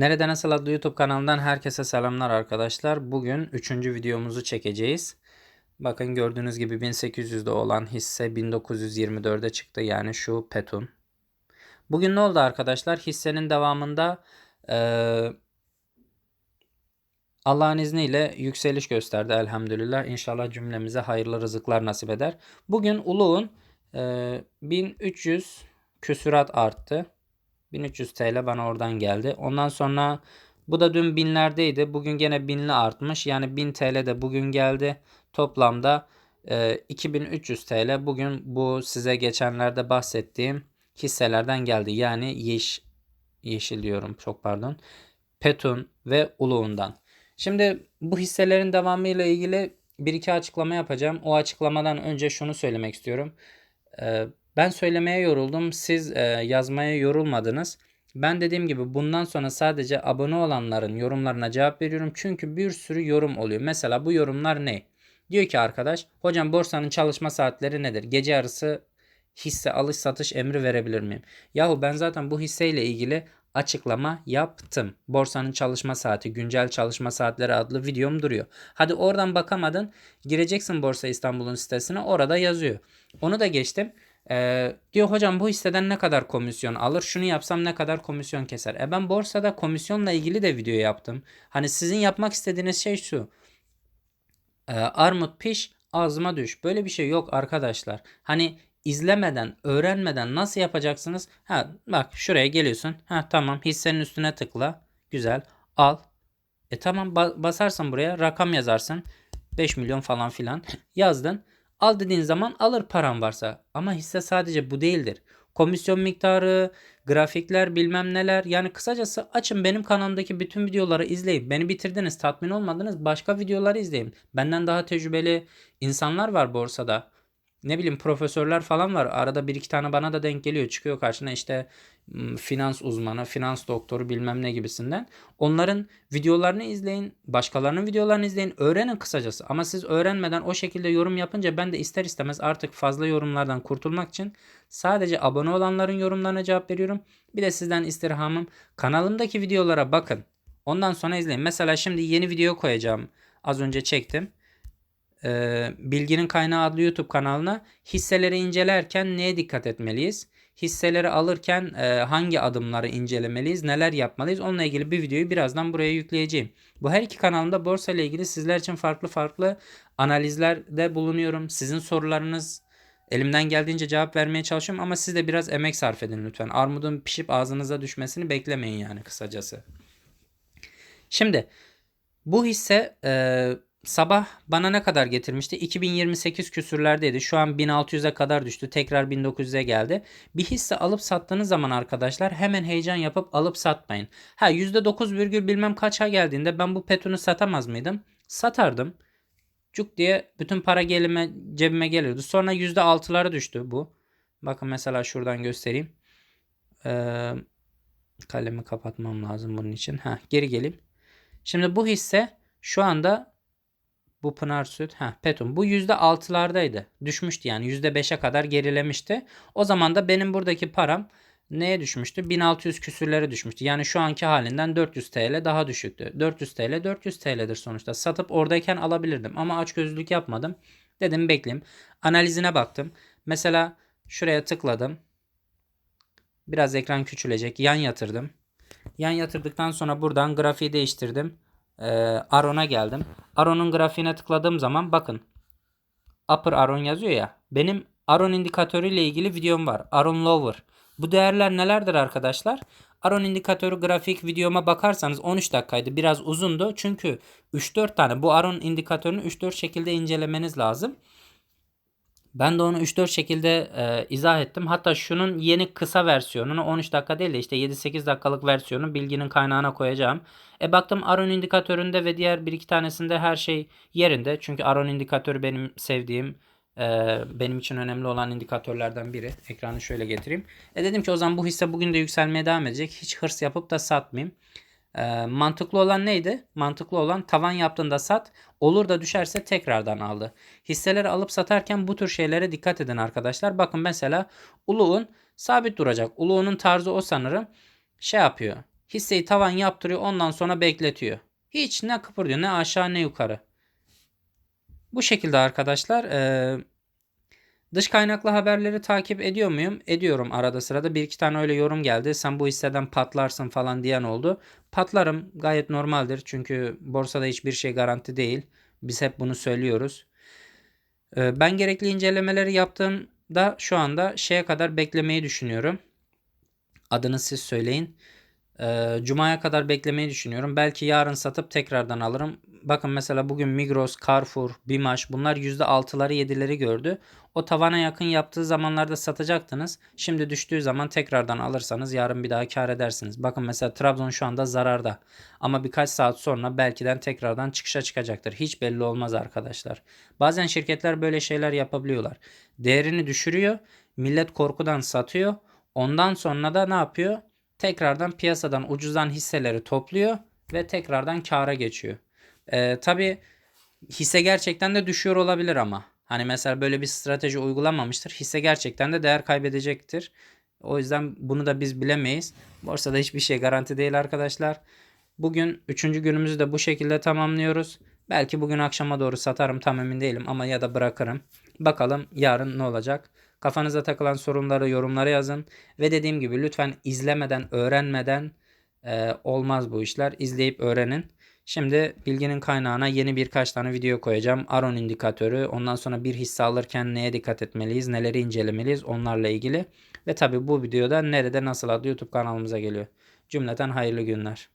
Nerede Nasıl adlı YouTube kanalından herkese selamlar arkadaşlar. Bugün 3. videomuzu çekeceğiz. Bakın gördüğünüz gibi 1800'de olan hisse 1924'e çıktı. Yani şu Petun. Bugün ne oldu arkadaşlar? Hissenin devamında eee Allah'ın izniyle yükseliş gösterdi elhamdülillah. İnşallah cümlemize hayırlı rızıklar nasip eder. Bugün Uluğ'un eee 1300 küsurat arttı. 1300 TL bana oradan geldi. Ondan sonra bu da dün binlerdeydi. Bugün gene binli artmış. Yani 1000 TL de bugün geldi. Toplamda e, 2300 TL bugün bu size geçenlerde bahsettiğim hisselerden geldi. Yani yeş, yeşil diyorum çok pardon. Petun ve Uluğundan. Şimdi bu hisselerin devamıyla ilgili bir iki açıklama yapacağım. O açıklamadan önce şunu söylemek istiyorum. Ee, ben söylemeye yoruldum. Siz e, yazmaya yorulmadınız. Ben dediğim gibi bundan sonra sadece abone olanların yorumlarına cevap veriyorum. Çünkü bir sürü yorum oluyor. Mesela bu yorumlar ne? Diyor ki arkadaş, hocam borsanın çalışma saatleri nedir? Gece yarısı hisse alış satış emri verebilir miyim? Yahu ben zaten bu hisseyle ilgili açıklama yaptım. Borsanın çalışma saati, güncel çalışma saatleri adlı videom duruyor. Hadi oradan bakamadın, gireceksin Borsa İstanbul'un sitesine orada yazıyor. Onu da geçtim. Ee, diyor hocam bu hisseden ne kadar komisyon alır? Şunu yapsam ne kadar komisyon keser? E ben borsada komisyonla ilgili de video yaptım. Hani sizin yapmak istediğiniz şey şu. Ee, armut piş ağzıma düş. Böyle bir şey yok arkadaşlar. Hani izlemeden, öğrenmeden nasıl yapacaksınız? Ha bak şuraya geliyorsun. Ha tamam hissenin üstüne tıkla. Güzel. Al. E tamam ba- basarsın buraya rakam yazarsın. 5 milyon falan filan yazdın. Al dediğin zaman alır paran varsa. Ama hisse sadece bu değildir. Komisyon miktarı, grafikler bilmem neler. Yani kısacası açın benim kanalımdaki bütün videoları izleyin. Beni bitirdiniz, tatmin olmadınız. Başka videoları izleyin. Benden daha tecrübeli insanlar var borsada ne bileyim profesörler falan var. Arada bir iki tane bana da denk geliyor. Çıkıyor karşına işte finans uzmanı, finans doktoru bilmem ne gibisinden. Onların videolarını izleyin, başkalarının videolarını izleyin, öğrenin kısacası. Ama siz öğrenmeden o şekilde yorum yapınca ben de ister istemez artık fazla yorumlardan kurtulmak için sadece abone olanların yorumlarına cevap veriyorum. Bir de sizden istirhamım kanalımdaki videolara bakın. Ondan sonra izleyin. Mesela şimdi yeni video koyacağım. Az önce çektim e, Bilginin Kaynağı adlı YouTube kanalına hisseleri incelerken neye dikkat etmeliyiz? Hisseleri alırken e, hangi adımları incelemeliyiz? Neler yapmalıyız? Onunla ilgili bir videoyu birazdan buraya yükleyeceğim. Bu her iki kanalımda borsa ile ilgili sizler için farklı farklı analizlerde bulunuyorum. Sizin sorularınız elimden geldiğince cevap vermeye çalışıyorum ama siz de biraz emek sarf edin lütfen. Armudun pişip ağzınıza düşmesini beklemeyin yani kısacası. Şimdi bu hisse e, sabah bana ne kadar getirmişti? 2028 küsürlerdeydi. Şu an 1600'e kadar düştü. Tekrar 1900'e geldi. Bir hisse alıp sattığınız zaman arkadaşlar hemen heyecan yapıp alıp satmayın. Ha %9 virgül bilmem kaça geldiğinde ben bu petunu satamaz mıydım? Satardım. Cuk diye bütün para gelime cebime geliyordu. Sonra %6'lara düştü bu. Bakın mesela şuradan göstereyim. Ee, kalemi kapatmam lazım bunun için. Ha geri geleyim. Şimdi bu hisse şu anda bu Pınar Süt. Ha, Petum. Bu %6'lardaydı. Düşmüştü yani %5'e kadar gerilemişti. O zaman da benim buradaki param neye düşmüştü? 1600 küsürlere düşmüştü. Yani şu anki halinden 400 TL daha düşüktü. 400 TL 400 TL'dir sonuçta. Satıp oradayken alabilirdim ama açgözlülük yapmadım. Dedim bekleyeyim. Analizine baktım. Mesela şuraya tıkladım. Biraz ekran küçülecek. Yan yatırdım. Yan yatırdıktan sonra buradan grafiği değiştirdim e, Aron'a geldim. Aron'un grafiğine tıkladığım zaman bakın. Upper Aron yazıyor ya. Benim Aron indikatörü ile ilgili videom var. Aron Lower. Bu değerler nelerdir arkadaşlar? Aron indikatörü grafik videoma bakarsanız 13 dakikaydı. Biraz uzundu. Çünkü 3-4 tane bu Aron indikatörünü 3-4 şekilde incelemeniz lazım. Ben de onu 3-4 şekilde e, izah ettim. Hatta şunun yeni kısa versiyonunu 13 dakika değil de işte 7-8 dakikalık versiyonu bilginin kaynağına koyacağım. E baktım Aron indikatöründe ve diğer bir iki tanesinde her şey yerinde. Çünkü Aron indikatörü benim sevdiğim, e, benim için önemli olan indikatörlerden biri. Ekranı şöyle getireyim. E dedim ki o zaman bu hisse bugün de yükselmeye devam edecek. Hiç hırs yapıp da satmayayım. E, mantıklı olan neydi? Mantıklı olan tavan yaptığında sat. Olur da düşerse tekrardan aldı. Hisseleri alıp satarken bu tür şeylere dikkat edin arkadaşlar. Bakın mesela Uluğun sabit duracak. Uluğunun tarzı o sanırım. Şey yapıyor. Hisseyi tavan yaptırıyor ondan sonra bekletiyor. Hiç ne kıpırdıyor ne aşağı ne yukarı. Bu şekilde arkadaşlar. Ee, dış kaynaklı haberleri takip ediyor muyum? Ediyorum arada sırada. Bir iki tane öyle yorum geldi. Sen bu hisseden patlarsın falan diyen oldu. Patlarım gayet normaldir. Çünkü borsada hiçbir şey garanti değil. Biz hep bunu söylüyoruz. Ee, ben gerekli incelemeleri yaptığımda şu anda şeye kadar beklemeyi düşünüyorum. Adını siz söyleyin. Ee, Cuma'ya kadar beklemeyi düşünüyorum. Belki yarın satıp tekrardan alırım. Bakın mesela bugün Migros, Carrefour, Bimaş bunlar %6'ları 7'leri gördü. O tavana yakın yaptığı zamanlarda satacaktınız. Şimdi düştüğü zaman tekrardan alırsanız yarın bir daha kar edersiniz. Bakın mesela Trabzon şu anda zararda. Ama birkaç saat sonra belkiden tekrardan çıkışa çıkacaktır. Hiç belli olmaz arkadaşlar. Bazen şirketler böyle şeyler yapabiliyorlar. Değerini düşürüyor. Millet korkudan satıyor. Ondan sonra da ne yapıyor? Tekrardan piyasadan ucuzdan hisseleri topluyor ve tekrardan kâra geçiyor. Ee, Tabi hisse gerçekten de düşüyor olabilir ama. Hani mesela böyle bir strateji uygulanmamıştır. Hisse gerçekten de değer kaybedecektir. O yüzden bunu da biz bilemeyiz. Borsada hiçbir şey garanti değil arkadaşlar. Bugün üçüncü günümüzü de bu şekilde tamamlıyoruz. Belki bugün akşama doğru satarım tam emin değilim ama ya da bırakırım. Bakalım yarın ne olacak. Kafanıza takılan sorunları yorumlara yazın. Ve dediğim gibi lütfen izlemeden, öğrenmeden e, olmaz bu işler. İzleyip öğrenin. Şimdi bilginin kaynağına yeni birkaç tane video koyacağım. Aron indikatörü, ondan sonra bir hisse alırken neye dikkat etmeliyiz, neleri incelemeliyiz onlarla ilgili. Ve tabi bu videoda nerede nasıl adlı YouTube kanalımıza geliyor. Cümleten hayırlı günler.